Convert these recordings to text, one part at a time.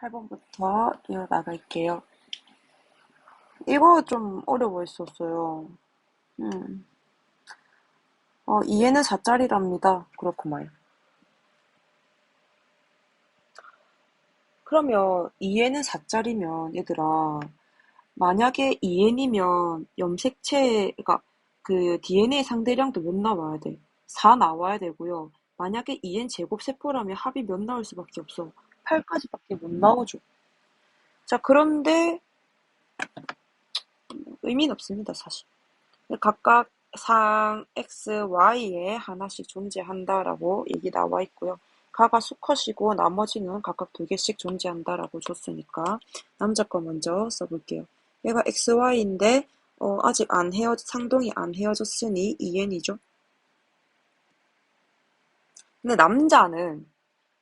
8번부터 이어나갈게요. 이거 좀 어려워했었어요. 음. 어, 이해는 4짜리랍니다. 그렇구만. 그러면 2n은 4짜리면 얘들아 만약에 2n이면 염색체가 그 DNA 상대량도 몇 나와야 돼? 4 나와야 되고요. 만약에 2n 제곱 세포라면 합이 몇 나올 수밖에 없어? 8까지밖에 못 나오죠. 자 그런데 의미는 없습니다 사실. 각각 상 x, y에 하나씩 존재한다라고 얘기 나와 있고요. 가가 수컷이고 나머지는 각각 두 개씩 존재한다라고 줬으니까 남자 거 먼저 써볼게요. 얘가 xy인데 어, 아직 안 헤어 상동이 안 헤어졌으니 2n이죠. 근데 남자는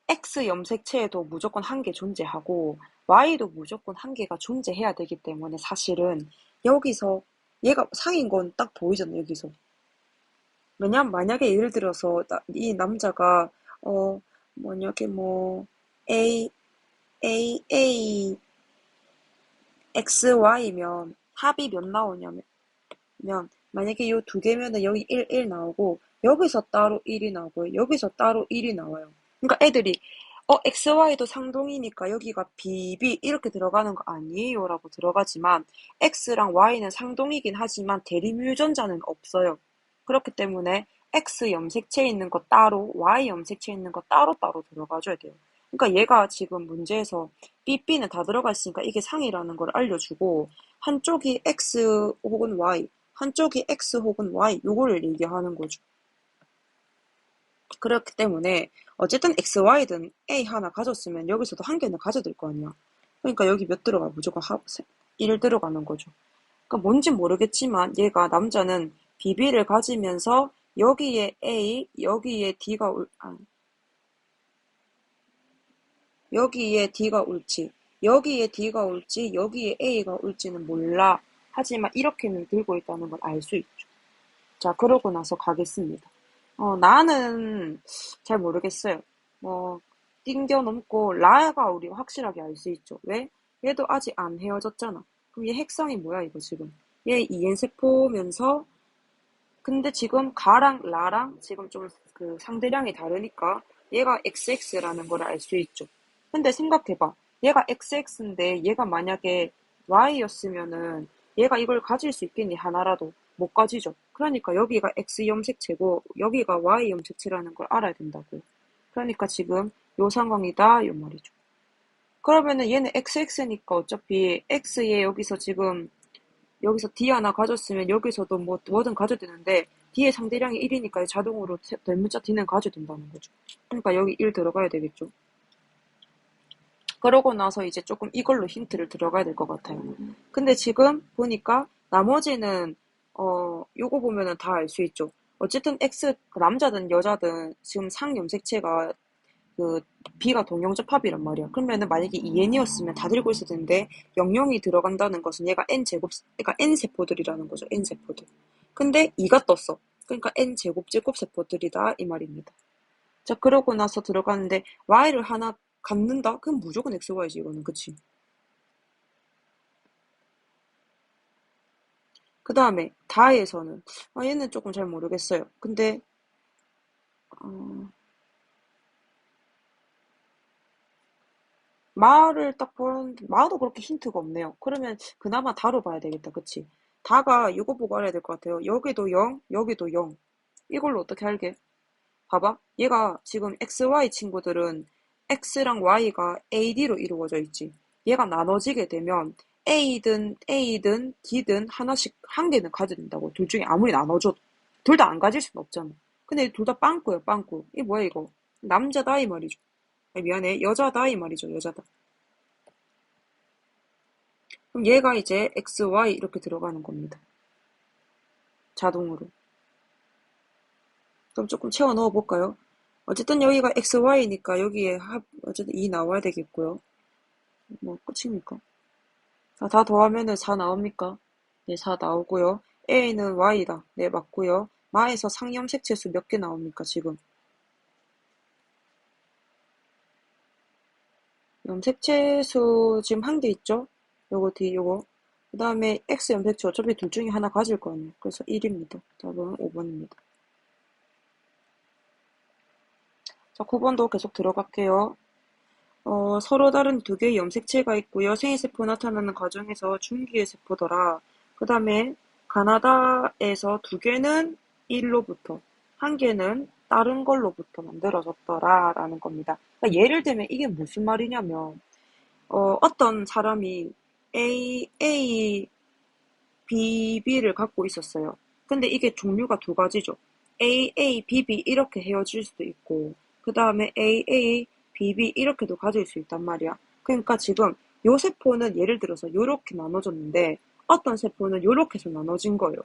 X 염색체에도 무조건 한 개 존재하고 Y도 무조건 한 개가 존재해야 되기 때문에 사실은 여기서 얘가 상인 건 딱 보이잖아 여기서 왜냐면 만약에 예를 들어서 이 남자가 어 만약에 뭐 A A A X Y면 합이 몇 나오냐면 만약에 이두 개면은 여기 1, 1 나오고 여기서 따로 1이 나오고요. 여기서 따로 1이 나와요. 그러니까 애들이 어 XY도 상동이니까 여기가 BB 이렇게 들어가는 거 아니에요 라고 들어가지만 X랑 Y는 상동이긴 하지만 대리뮤전자는 없어요. 그렇기 때문에 X 염색체에 있는 거 따로 Y 염색체에 있는 거 따로따로 들어가줘야 돼요. 그러니까 얘가 지금 문제에서 BB는 다 들어가 있으니까 이게 상이라는 걸 알려주고 한쪽이 X 혹은 Y 한쪽이 X 혹은 Y 요거를 얘기하는 거죠. 그렇기 때문에 어쨌든 X, Y든 A 하나 가졌으면 여기서도 한 개는 가져야 될 거 아니야. 그러니까 여기 몇 들어가? 무조건 1 들어가는 거죠. 그러니까 뭔지 모르겠지만 얘가 남자는 BB를 가지면서 여기에 A, 여기에 D가 올, 아, 여기에 D가 올지, 여기에 D가 올지, 여기에 A가 올지는 몰라. 하지만 이렇게는 들고 있다는 걸 알 수 있죠. 자, 그러고 나서 가겠습니다. 어, 나는 잘 모르겠어요. 뭐, 띵겨 넘고, 라가 우리 확실하게 알 수 있죠. 왜? 얘도 아직 안 헤어졌잖아. 그럼 얘 핵성이 뭐야, 이거 지금? 얘 이엔세포면서, 근데 지금 가랑 라랑 지금 좀 그 상대량이 다르니까 얘가 XX라는 걸 알 수 있죠. 근데 생각해봐. 얘가 XX인데 얘가 만약에 Y였으면은 얘가 이걸 가질 수 있겠니, 하나라도. 못 가지죠. 그러니까 여기가 X 염색체고 여기가 Y 염색체라는 걸 알아야 된다고요. 그러니까 지금 요 상황이다 요 말이죠. 그러면은 얘는 XX니까 어차피 X에 여기서 지금 여기서 D 하나 가졌으면 여기서도 뭐 뭐든 가져야 되는데 D의 상대량이 1이니까 자동으로 대문자 D는 가져야 된다는 거죠. 그러니까 여기 1 들어가야 되겠죠. 그러고 나서 이제 조금 이걸로 힌트를 들어가야 될 것 같아요. 근데 지금 보니까 나머지는 어, 요거 보면은 다 알 수 있죠. 어쨌든 X, 그 남자든 여자든 지금 상 염색체가 그 B가 동형접합이란 말이야. 그러면은 만약에 2N이었으면 다 들고 있을 텐데 00이 들어간다는 것은 얘가 N 제곱, 그러니까 N 세포들이라는 거죠. N 세포들. 근데 2가 떴어. 그러니까 N 제곱 제곱 세포들이다 이 말입니다. 자 그러고 나서 들어가는데 Y를 하나 갖는다? 그럼 무조건 XY지 이거는 그치? 그 다음에 다에서는 아, 얘는 조금 잘 모르겠어요. 근데 어, 마를 딱 보는데 마도 그렇게 힌트가 없네요. 그러면 그나마 다로 봐야 되겠다. 그치? 다가 이거 보고 알아야 될 것 같아요. 여기도 0, 여기도 0. 이걸로 어떻게 알게? 봐봐. 얘가 지금 XY 친구들은 X랑 Y가 AD로 이루어져 있지. 얘가 나눠지게 되면 A든 A든 D든 하나씩 한 개는 가져야 된다고. 둘 중에 아무리 나눠줘도. 둘다 안 가질 수는 없잖아. 근데 둘 다 빵꾸야, 빵꾸. 이게 뭐야, 이거? 남자다, 이 말이죠. 아니, 미안해. 여자다, 이 말이죠, 여자다. 그럼 얘가 이제 X, Y 이렇게 들어가는 겁니다. 자동으로. 그럼 조금 채워 넣어 볼까요? 어쨌든 여기가 X, Y니까 여기에 합, 어쨌든 2 나와야 되겠고요. 뭐, 끝입니까? 자, 다 더하면은 4 나옵니까? 네, 4 나오고요. A는 Y다. 네, 맞고요. 마에서 상염색체수 몇 개 나옵니까, 지금? 염색체 수 지금 한 개 있죠? 요거 D 요거 그 다음에 X 염색체 어차피 둘 중에 하나 가질 거 아니에요. 그래서 1입니다. 답은 5번입니다. 자, 9번도 계속 들어갈게요. 어, 서로 다른 두 개의 염색체가 있고요. 생리세포 나타나는 과정에서 중기의 세포더라. 그 다음에 가나다에서 두 개는 1로부터 한 개는 다른 걸로부터 만들어졌더라 라는 겁니다. 그러니까 예를 들면 이게 무슨 말이냐면 어, 어떤 사람이 A, A, B, B를 갖고 있었어요. 근데 이게 종류가 두 가지죠. A, A, B, B 이렇게 헤어질 수도 있고 그 다음에 A, A, B, B 이렇게도 가질 수 있단 말이야. 그러니까 지금 요 세포는 예를 들어서 요렇게 나눠졌는데 어떤 세포는 요렇게 해서 나눠진 거예요.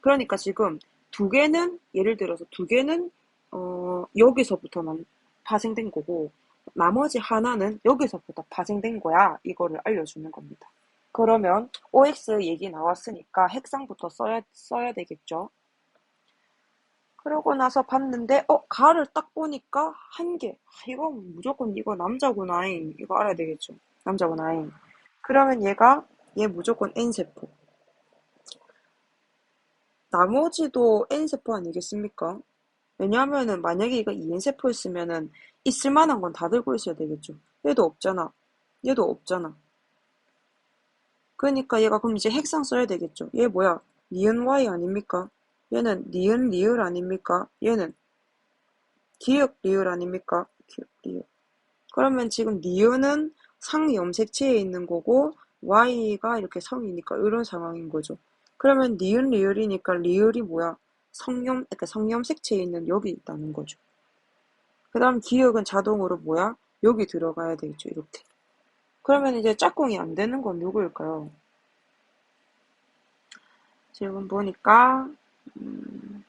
그러니까 지금 두 개는 예를 들어서 두 개는 어, 여기서부터만 파생된 거고 나머지 하나는 여기서부터 파생된 거야. 이거를 알려주는 겁니다. 그러면 OX 얘기 나왔으니까 핵상부터 써야, 써야 되겠죠. 그러고 나서 봤는데 어 가를 딱 보니까 한 개. 아, 이거 무조건 이거 남자구나. 이거 알아야 되겠죠. 남자구나. 그러면 얘가 얘 무조건 N세포. 나머지도 N세포 아니겠습니까? 왜냐하면은 만약에 이거 EN세포였으면은 있을 만한 건 다 들고 있어야 되겠죠. 얘도 없잖아. 얘도 없잖아. 그러니까 얘가 그럼 이제 핵상 써야 되겠죠. 얘 뭐야? 니은 Y 아닙니까? 얘는 니은 리을 아닙니까? 얘는 기역 리을 아닙니까? 기역 리을. 그러면 지금 니은은 상염색체에 있는 거고 Y가 이렇게 성이니까 이런 상황인 거죠. 그러면 니은 리을이니까 리을이 뭐야? 성염, 그러니까 성염색체에 있는 여기 있다는 거죠. 그 다음 기역은 자동으로 뭐야? 여기 들어가야 되겠죠. 이렇게. 그러면 이제 짝꿍이 안 되는 건 누구일까요? 지금 보니까 음,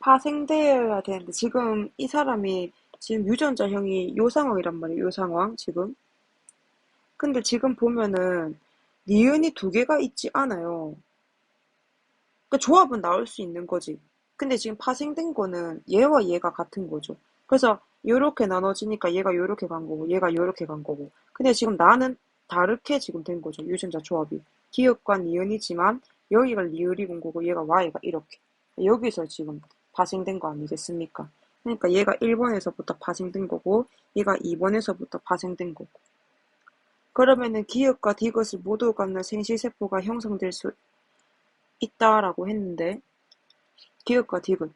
파생되어야 되는데 지금 이 사람이 지금 유전자형이 요 상황이란 말이에요. 요 상황 지금. 근데 지금 보면은 니은이 두 개가 있지 않아요. 그러니까 조합은 나올 수 있는 거지. 근데 지금 파생된 거는 얘와 얘가 같은 거죠. 그래서 요렇게 나눠지니까 얘가 요렇게 간 거고 얘가 요렇게 간 거고 근데 지금 나는 다르게 지금 된 거죠. 유전자 조합이. 기역과 니은이지만 여기가 리을이 온 거고 얘가 Y가 이렇게. 여기서 지금 파생된 거 아니겠습니까? 그러니까 얘가 1번에서부터 파생된 거고 얘가 2번에서부터 파생된 거고 그러면은 기역과 디귿을 모두 갖는 생실세포가 형성될 수 있다라고 했는데 기역과 디귿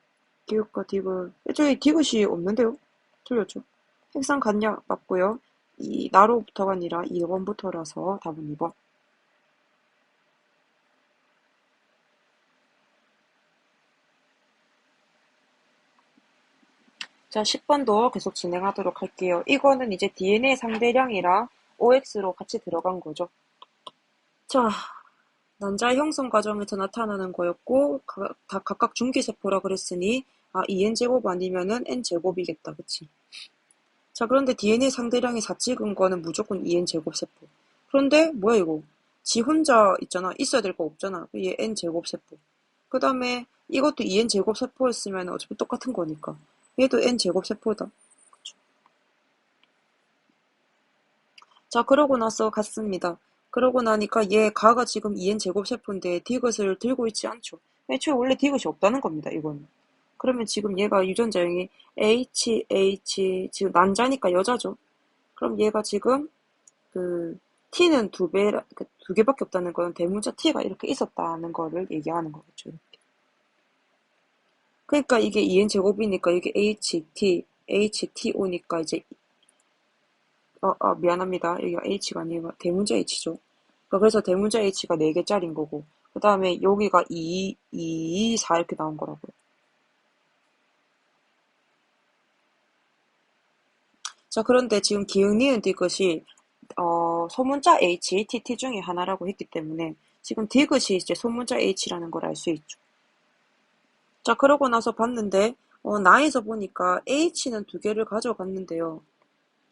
기역과 디귿 애초에 디귿이 없는데요? 틀렸죠? 핵상 간냐 맞고요. 이 나로부터가 아니라 2번부터라서 답은 2번. 자, 10번도 계속 진행하도록 할게요. 이거는 이제 DNA 상대량이랑 OX로 같이 들어간 거죠. 자, 난자 형성 과정에서 나타나는 거였고 가, 다 각각 중기세포라 그랬으니 아 2n제곱 아니면은 n제곱이겠다. 그치? 자 그런데 DNA 상대량이 4 찍은 거는 무조건 2n제곱 세포. 그런데 뭐야 이거? 지 혼자 있잖아. 있어야 될 거 없잖아. 얘 n제곱 세포. 그 다음에 이것도 2n제곱 세포였으면 어차피 똑같은 거니까. 얘도 n제곱 세포다. 그쵸? 자 그러고 나서 갔습니다. 그러고 나니까 얘 가가 지금 2n 제곱 세포인데 디귿을 들고 있지 않죠. 애초에 원래 디귿이 없다는 겁니다. 이거는. 그러면 지금 얘가 유전자 형이 H, H, 지금 난자니까 여자죠. 그럼 얘가 지금 그 T는 두 배, 그두 개밖에 없다는 건 대문자 T가 이렇게 있었다는 거를 얘기하는 거겠죠. 이렇게. 그러니까 이게 2n 제곱이니까 이게 HT, HTO니까 이제 어, 어, 미안합니다. 여기가 H가 아니고 대문자 H죠. 그러니까 그래서 대문자 H가 4개짜린 거고 그 다음에 여기가 2, 2, 4 이렇게 나온 거라고요. 자 그런데 지금 기흥, 니은, 디귿이 어, 소문자 H, TT 중에 하나라고 했기 때문에 지금 디귿이 이제 소문자 H라는 걸 알 수 있죠. 자 그러고 나서 봤는데 어, 나에서 보니까 H는 두 개를 가져갔는데요.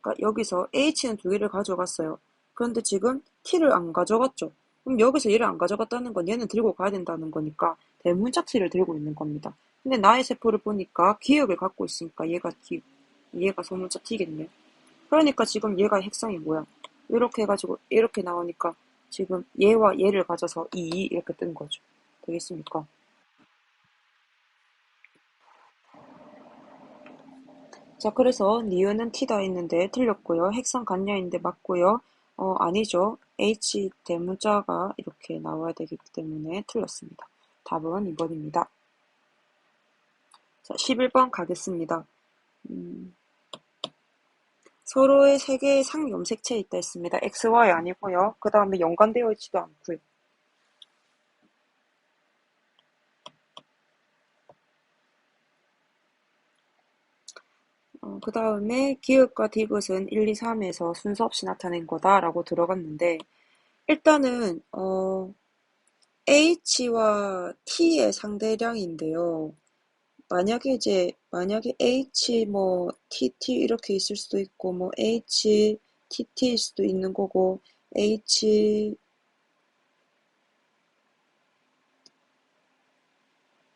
그러니까 여기서 H는 두 개를 가져갔어요. 그런데 지금 T를 안 가져갔죠. 그럼 여기서 얘를 안 가져갔다는 건 얘는 들고 가야 된다는 거니까 대문자 t를 들고 있는 겁니다. 근데 나의 세포를 보니까 기억을 갖고 있으니까 얘가 기, 얘가 소문자 t겠네. 그러니까 지금 얘가 핵상이 뭐야? 이렇게 해가지고 이렇게 나오니까 지금 얘와 얘를 가져서 2 이렇게 뜬 거죠. 되겠습니까? 자, 그래서 니은은 t다 했는데 틀렸고요. 핵상 간냐인데 맞고요. 어, 아니죠. h 대문자가 이렇게 나와야 되기 때문에 틀렸습니다. 답은 2번입니다. 자, 11번 가겠습니다. 음, 서로의 세 개의 상염색체에 있다 했습니다. x, y 아니고요. 그 다음에 연관되어 있지도 않고요. 어, 그 다음에 기읍과 디귿은 1, 2, 3에서 순서 없이 나타낸 거다라고 들어갔는데 일단은 어, H와 T의 상대량인데요. 만약에 이제 만약에 H 뭐 TT 이렇게 있을 수도 있고 뭐 H TT일 수도 있는 거고 H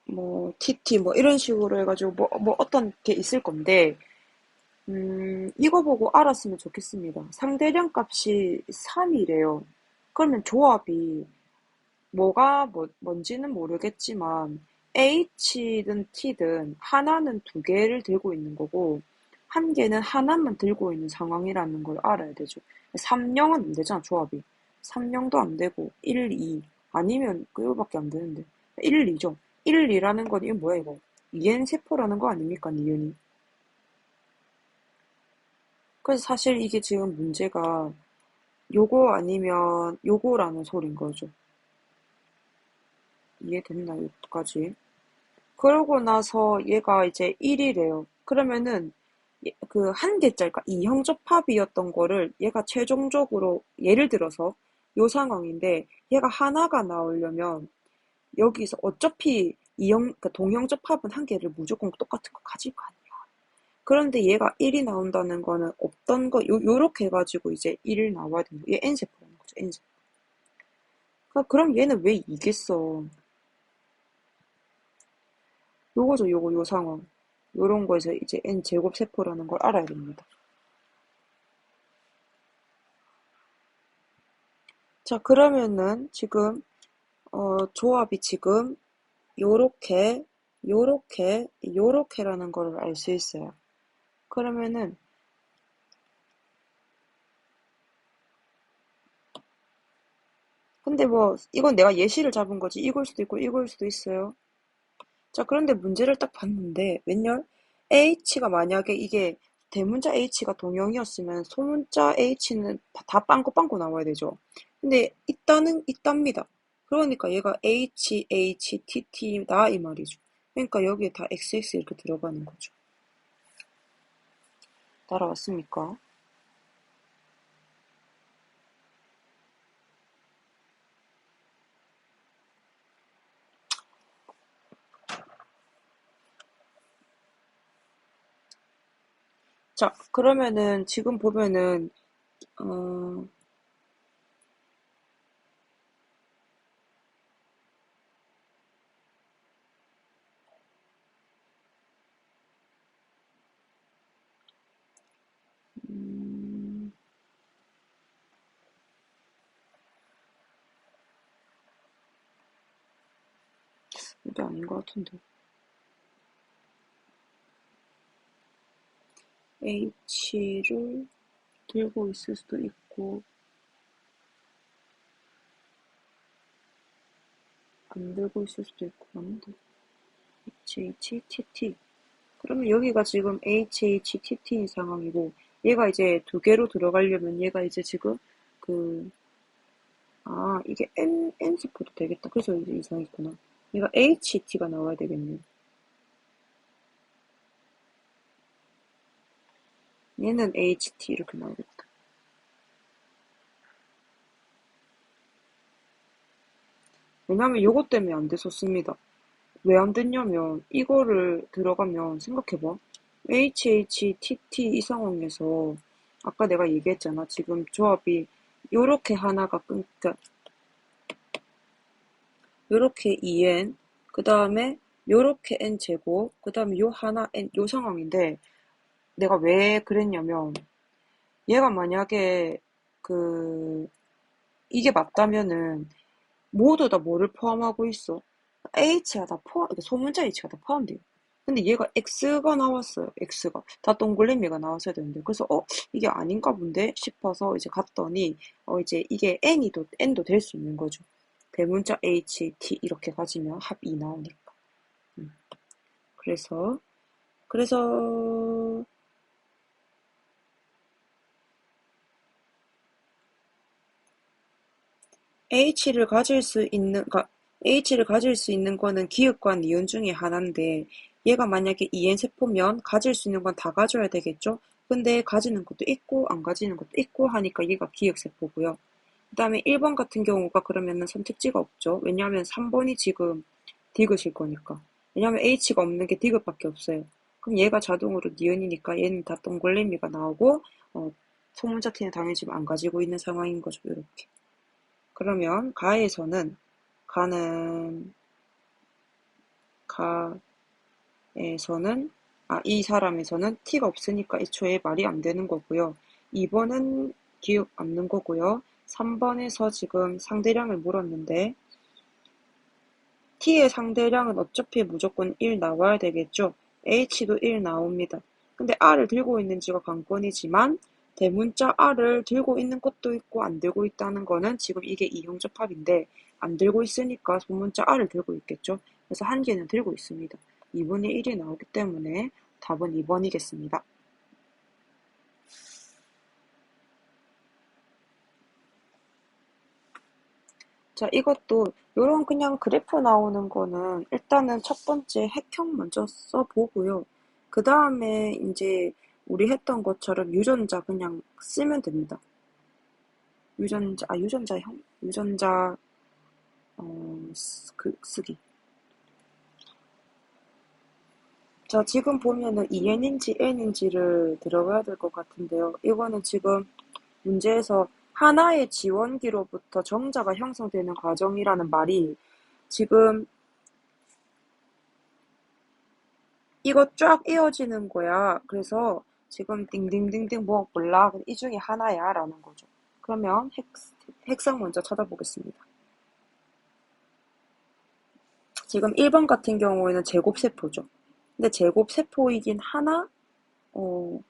뭐 TT 뭐 이런 식으로 해가지고 뭐, 뭐 어떤 게 있을 건데 음, 이거 보고 알았으면 좋겠습니다. 상대량 값이 3이래요. 그러면 조합이 뭐가 뭐, 뭔지는 모르겠지만 H든 T든 하나는 두 개를 들고 있는 거고 한 개는 하나만 들고 있는 상황이라는 걸 알아야 되죠. 3, 0은 안 되잖아, 조합이. 3, 0도 안 되고 1, 2 아니면 그거밖에 안 되는데 1, 2죠. 1, 2라는 건 이거 뭐야 이거? EN 세포라는 거 아닙니까, 니은이? 그래서 사실 이게 지금 문제가 요거 아니면 요거라는 소린 거죠. 이해됐나, 여기까지? 그러고 나서 얘가 이제 1이래요. 그러면은 그 한 개짜리, 그러니까 이형접합이었던 거를 얘가 최종적으로 예를 들어서 요 상황인데 얘가 하나가 나오려면 여기서 어차피 이형, 그러니까 동형접합은 한 개를 무조건 똑같은 거 가질 거 아니야. 그런데 얘가 1이 나온다는 거는 없던 거, 요, 요렇게 해가지고 이제 1이 나와야 거. 얘 N세포라는 거죠, N세포. 그러니까 그럼 얘는 왜 이겠어? 요거죠, 요거, 요 상황. 요런 거에서 이제 N제곱 세포라는 걸 알아야 됩니다. 자, 그러면은 지금, 어, 조합이 지금 요렇게, 요렇게, 요렇게라는 걸 알 수 있어요. 그러면은 근데 뭐 이건 내가 예시를 잡은 거지 이걸 수도 있고 이걸 수도 있어요. 자 그런데 문제를 딱 봤는데 웬열 H가 만약에 이게 대문자 H가 동형이었으면 소문자 H는 다 빵꾸 빵꾸 나와야 되죠. 근데 있다는 있답니다. 그러니까 얘가 H, H, T, T다 이 말이죠. 그러니까 여기에 다 XX 이렇게 들어가는 거죠. 따라왔습니까? 자, 그러면은 지금 보면은 어 음, 이게 아닌 것 같은데. H를 들고 있을 수도 있고, 안 들고 있을 수도 있고, 맞는데. HHTT. 그러면 여기가 지금 HHTT인 상황이고, 얘가 이제 두 개로 들어가려면 얘가 이제 지금 그, 아, 이게 N, N세포도 되겠다. 그래서 이제 이상했구나. 얘가 HT가 나와야 되겠네. 얘는 HT 이렇게 나오겠다. 왜냐면 요것 때문에 안 됐었습니다. 왜 안 됐냐면 이거를 들어가면 생각해봐. HHTT 이 상황에서 아까 내가 얘기했잖아. 지금 조합이 요렇게 하나가 끊, 그러니까 요렇게 EN, 그 다음에 요렇게 n제곱, 그 다음에 요 하나 n, 요 상황인데 내가 왜 그랬냐면 얘가 만약에 그 이게 맞다면은 모두 다 뭐를 포함하고 있어? h가 다 포함, 그러니까 소문자 h가 다 포함돼요. 근데 얘가 x가 나왔어요. x가 다 동글레미가 나왔어야 되는데 그래서 어 이게 아닌가 본데 싶어서 이제 갔더니 어 이제 이게 n이도 n도 될 수 있는 거죠. 대문자 h t 이렇게 가지면 합 2 나오니까. 음. 그래서 그래서 h를 가질 수 있는 그러니까 h를 가질 수 있는 거는 기역과 니은 중에 하나인데 얘가 만약에 EN 세포면 가질 수 있는 건 다 가져야 되겠죠? 근데 가지는 것도 있고 안 가지는 것도 있고 하니까 얘가 기억세포고요. 그 다음에 1번 같은 경우가 그러면은 선택지가 없죠. 왜냐하면 3번이 지금 디귿일 거니까. 왜냐하면 H가 없는 게 디귿밖에 없어요. 그럼 얘가 자동으로 니은이니까 얘는 다 동글레미가 나오고 어, 소문자 t는 당연히 지금 안 가지고 있는 상황인 거죠. 이렇게. 그러면 가에서는 가는 가 에서는 아, 이 사람에서는 t가 없으니까 애초에 말이 안 되는 거고요. 2번은 기억 없는 거고요. 3번에서 지금 상대량을 물었는데 t의 상대량은 어차피 무조건 1 나와야 되겠죠. h도 1 나옵니다. 근데 r을 들고 있는 지가 관건이지만 대문자 r을 들고 있는 것도 있고 안 들고 있다는 거는 지금 이게 이용접합인데 안 들고 있으니까 소문자 r을 들고 있겠죠. 그래서 한 개는 들고 있습니다. 2분의 1이 나오기 때문에 답은 2번이겠습니다. 자, 이것도 이런 그냥 그래프 나오는 거는 일단은 첫 번째 핵형 먼저 써보고요. 그 다음에 이제 우리 했던 것처럼 유전자 그냥 쓰면 됩니다. 유전자, 아, 유전자 형, 유전자, 어, 그, 쓰기. 자, 지금 보면은 EN인지 N인지를 들어가야 될 것 같은데요. 이거는 지금 문제에서 하나의 지원기로부터 정자가 형성되는 과정이라는 말이 지금 이거 쫙 이어지는 거야. 그래서 지금 띵띵띵띵 뭐 몰라. 이 중에 하나야. 라는 거죠. 그러면 핵, 핵상 먼저 찾아보겠습니다. 지금 1번 같은 경우에는 제곱세포죠. 근데 제곱 세포이긴 하나 어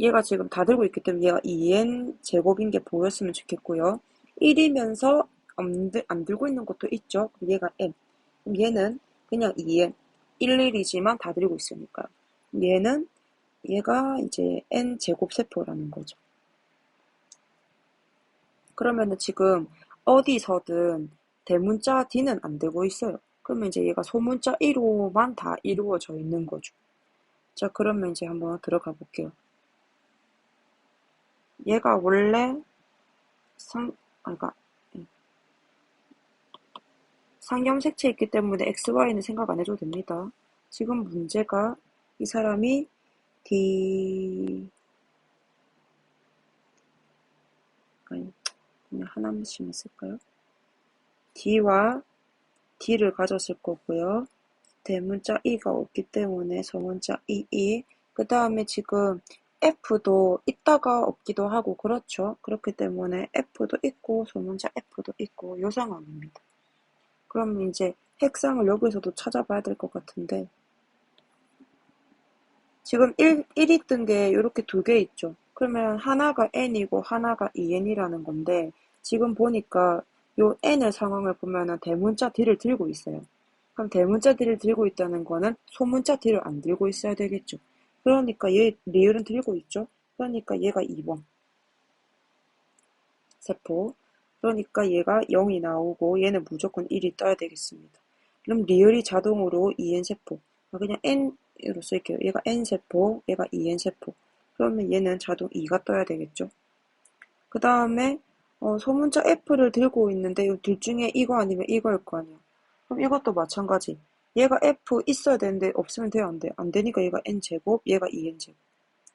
얘가 지금 다 들고 있기 때문에 얘가 2n 제곱인 게 보였으면 좋겠고요. 1이면서 안, 안 들고 있는 것도 있죠. 얘가 n. 얘는 그냥 2n. 11이지만 다 들고 있으니까요. 얘는 얘가 이제 n 제곱 세포라는 거죠. 그러면은 지금 어디서든 대문자 d는 안 되고 있어요. 그러면 이제 얘가 소문자 1호만 다 이루어져 있는 거죠. 자, 그러면 이제 한번 들어가 볼게요. 얘가 원래 상, 아, 그러니까 예. 상염색체 있기 때문에 XY는 생각 안 해도 됩니다. 지금 문제가 이 사람이 D 그냥 하나씩만 쓸까요? D와 D를 가졌을 거고요. 대문자 E가 없기 때문에 소문자 EE 그 다음에 지금 F도 있다가 없기도 하고 그렇죠. 그렇기 때문에 F도 있고 소문자 F도 있고 요 상황입니다. 그럼 이제 핵상을 여기서도 찾아봐야 될 것 같은데 지금 1, 1이 뜬 게 이렇게 두 개 있죠. 그러면 하나가 n이고 하나가 2n이라는 건데 지금 보니까 요 n의 상황을 보면은 대문자 d를 들고 있어요. 그럼 대문자 d를 들고 있다는 거는 소문자 d를 안 들고 있어야 되겠죠. 그러니까 얘 리을은 들고 있죠. 그러니까 얘가 2번 세포. 그러니까 얘가 0이 나오고 얘는 무조건 1이 떠야 되겠습니다. 그럼 리을이 자동으로 2n 세포. 아, 그냥 n 으로 쓸게요. 얘가 n 세포, 얘가 2n 세포. 그러면 얘는 자동 2가 떠야 되겠죠. 그 다음에 어, 소문자 F를 들고 있는데 둘 중에 이거 아니면 이거일 거 아니야. 그럼 이것도 마찬가지. 얘가 F 있어야 되는데 없으면 돼요? 안 돼? 안 되니까 얘가 N제곱, 얘가 2N제곱.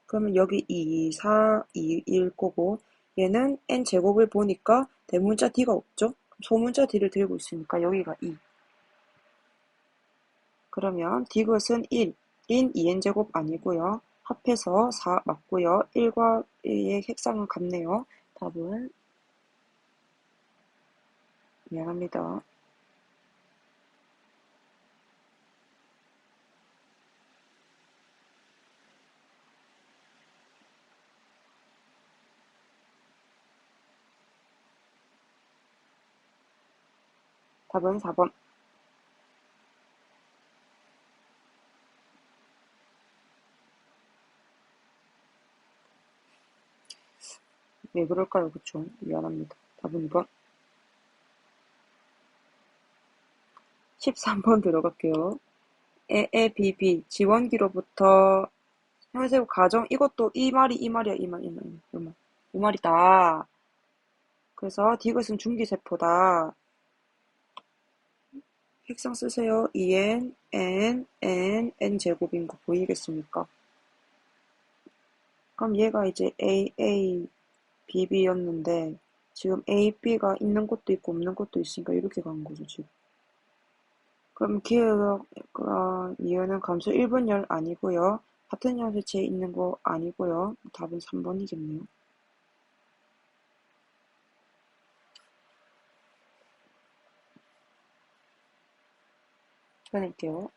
그러면 여기 2, 4, 2, 1 거고 얘는 N제곱을 보니까 대문자 D가 없죠? 소문자 D를 들고 있으니까 여기가 2. 그러면 디귿은 1, 인 2n제곱 아니고요. 합해서 4 맞고요. 1과 1의 핵상은 같네요. 답은 미안합니다. 답은 4번. 왜 그럴까요? 그쵸? 미안합니다. 답은 2번. 13번 들어갈게요. 에, 에, 비, 비. 지원기로부터 현세고 가정, 이것도 이 말이 이 말이야, 이 말, 이 말, 이 말. 이 말이다. 그래서 디귿은 중기세포다. 핵상 쓰세요. 2n, n, n, n 제곱인 거 보이겠습니까? 그럼 얘가 이제 a, a, b, b였는데 지금 a, b가 있는 것도 있고 없는 것도 있으니까 이렇게 간 거죠, 지금. 그럼 기회가 이유는 감소 1분열 아니고요. 같은 연쇄체에 있는 거 아니고요. 답은 3번이겠네요. 보낼게요.